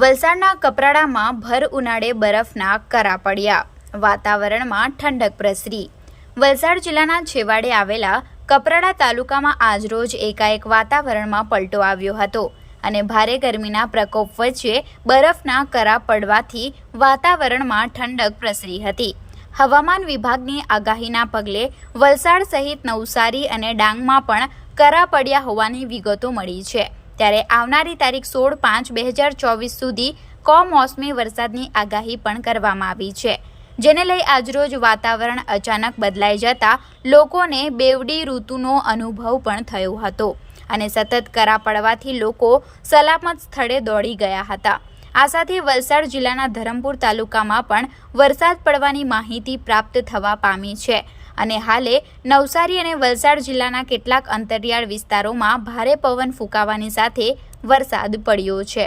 વલસાડના કપરાડામાં ભર ઉનાળે બરફના કરા પડ્યા. વાતાવરણમાં ઠંડક પ્રસરી. વલસાડ જિલ્લાના છેવાડે આવેલા કપરાડા તાલુકામાં આજરોજ એકાએક વાતાવરણમાં પલટો આવ્યો હતો અને ભારે ગરમીના પ્રકોપ વચ્ચે બરફના કરા પડવાથી વાતાવરણમાં ઠંડક પ્રસરી હતી. હવામાન વિભાગની આગાહીના પગલે વલસાડ સહિત નવસારી અને ડાંગમાં પણ કરા પડ્યા હોવાની વિગતો મળી છે. ત્યારે આવનારી તારીખ સોળ પાંચ બે હજાર ચોવીસ સુધી કમોસમી વરસાદની આગાહી પણ કરવામાં આવી છે, જેને લઈ આજરોજ વાતાવરણ અચાનક બદલાઈ જતા લોકોને બેવડી ઋતુનો અનુભવ પણ થયો હતો અને સતત કરા પડવાથી લોકો સલામત સ્થળે દોડી ગયા હતા. આ સાથે વલસાડ જિલ્લાના ધરમપુર તાલુકામાં પણ વરસાદ પડવાની માહિતી પ્રાપ્ત થવા પામી છે. અને હાલે નવસારી અને વલસાડ જિલ્લાના કેટલાક અંતરિયાળ વિસ્તારોમાં ભારે પવન ફૂંકાવાની સાથે વરસાદ પડ્યો છે.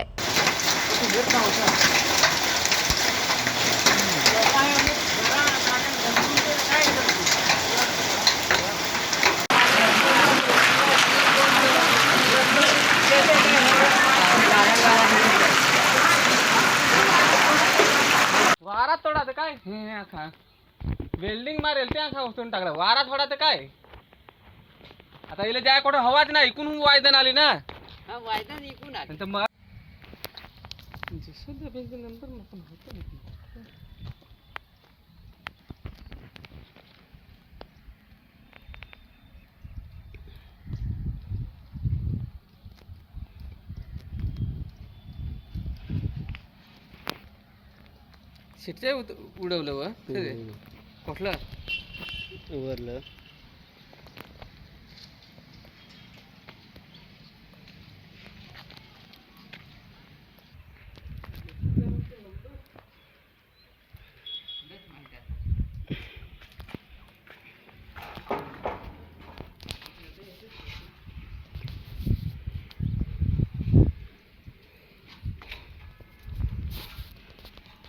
વારા वेल्डिंग मारेल त्या खा उचलून टाकला. वारा थोडा तर काय? आता इले जाय कुठं हवाच नाही इकून वायदन आली ना. हा वायदा निघून आली. मग बेंच नंतर शिटच्या उडवलं व? कुठलं? वरलं